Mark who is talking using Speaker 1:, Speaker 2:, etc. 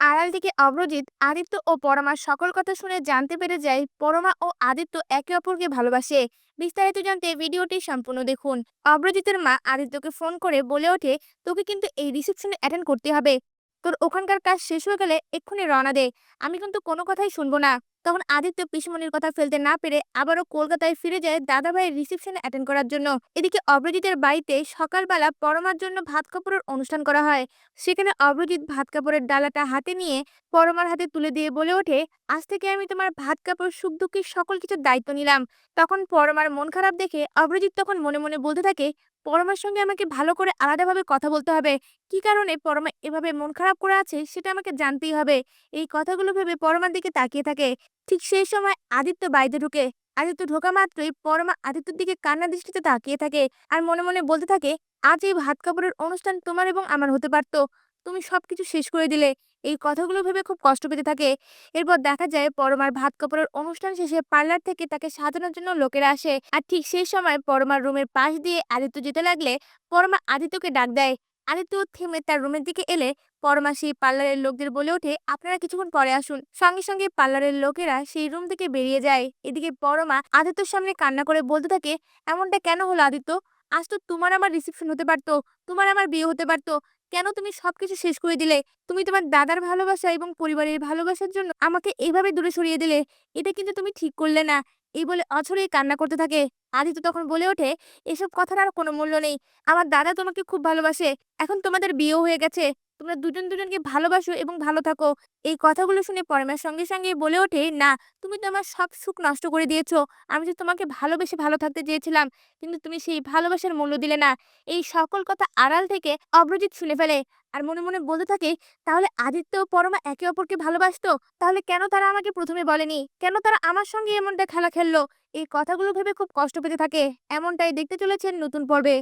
Speaker 1: আড়াল থেকে অভ্রজিৎ আদিত্য ও পরমার সকল কথা শুনে জানতে পেরে যায় পরমা ও আদিত্য একে অপরকে ভালোবাসে। বিস্তারিত জানতে ভিডিওটি সম্পূর্ণ দেখুন। অভ্রজিতের মা আদিত্যকে ফোন করে বলে ওঠে, তোকে কিন্তু এই রিসেপশনে অ্যাটেন্ড করতে হবে। তোর ওখানকার কাজ শেষ হয়ে গেলে এক্ষুনি রওনা দে। আমি কিন্তু কোনো কথাই শুনব না। তখন আদিত্য পিসমনির কথা ফেলতে না পেরে আবারও কলকাতায় ফিরে যায় দাদাভাইয়ের রিসেপশনে অ্যাটেন্ড করার জন্য। এদিকে অগ্রজিতের বাড়িতে সকালবেলা পরমার জন্য ভাত কাপড়ের অনুষ্ঠান করা হয়। সেখানে অগ্রজিৎ ভাত কাপড়ের ডালাটা হাতে নিয়ে পরমার হাতে তুলে দিয়ে বলে ওঠে, আজ থেকে আমি তোমার ভাত কাপড়, সুখ দুঃখের সকল কিছুর দায়িত্ব নিলাম। তখন পরমার মন খারাপ দেখে অগ্রজিৎ তখন মনে মনে বলতে থাকে পরমার সঙ্গে আমাকে ভালো করে আলাদাভাবে কথা বলতে হবে। কি কারণে পরমা এভাবে মন খারাপ করে আছে সেটা আমাকে জানতেই হবে। এই কথাগুলো ভেবে পরমার দিকে তাকিয়ে থাকে। ঠিক সেই সময় আদিত্য বাড়িতে ঢুকে। আদিত্য ঢোকা মাত্রই পরমা আদিত্যর দিকে কান্না দৃষ্টিতে তাকিয়ে থাকে আর মনে মনে বলতে থাকে, আজ এই ভাত কাপড়ের অনুষ্ঠান তোমার এবং আমার হতে পারতো। তুমি সবকিছু শেষ করে দিলে। এই কথাগুলো ভেবে খুব কষ্ট পেতে থাকে। এরপর দেখা যায় পরমার ভাত কাপড়ের অনুষ্ঠান শেষে পার্লার থেকে তাকে সাজানোর জন্য লোকেরা আসে। আর ঠিক সেই সময় পরমার রুমের পাশ দিয়ে আদিত্য যেতে লাগলে পরমা আদিত্যকে ডাক দেয়। আদিত্য থেমে তার রুমের দিকে এলে পরমা সেই পার্লারের লোকদের বলে ওঠে, আপনারা কিছুক্ষণ পরে আসুন। সঙ্গে সঙ্গে পার্লারের লোকেরা সেই রুম থেকে বেরিয়ে যায়। এদিকে পরমা আদিত্যর সামনে কান্না করে বলতে থাকে, এমনটা কেন হলো আদিত্য? আজ তো তোমার আমার রিসেপশন হতে পারতো, তোমার আমার বিয়ে হতে পারতো। কেন তুমি সবকিছু শেষ করে দিলে? তুমি তোমার দাদার ভালোবাসা এবং পরিবারের ভালোবাসার জন্য আমাকে এইভাবে দূরে সরিয়ে দিলে? এটা কিন্তু তুমি ঠিক করলে না। এই বলে অছরেই কান্না করতে থাকে। আদিত্য তখন বলে ওঠে, এসব কথার আর কোনো মূল্য নেই। আমার দাদা তোমাকে খুব ভালোবাসে। এখন তোমাদের বিয়েও হয়ে গেছে। তোমরা দুজন দুজনকে ভালোবাসো এবং ভালো থাকো। এই কথাগুলো শুনে পরমার সঙ্গে সঙ্গে বলে ওঠে, না, তুমি তো আমার সব সুখ নষ্ট করে দিয়েছ। আমি যে তোমাকে ভালোবেসে ভালো থাকতে চেয়েছিলাম, কিন্তু তুমি সেই ভালোবাসার মূল্য দিলে না। এই সকল কথা আড়াল থেকে অগ্রজিৎ শুনে ফেলে। আর মনে মনে বলতে থাকে, তাহলে আদিত্য ও পরমা একে অপরকে ভালোবাসতো? তাহলে কেন তারা আমাকে প্রথমে বলেনি? কেন তারা আমার সঙ্গে এমনটা খেলা খেললো? এই কথাগুলো ভেবে খুব কষ্ট পেতে থাকে। এমনটাই দেখতে চলেছেন নতুন পর্বে।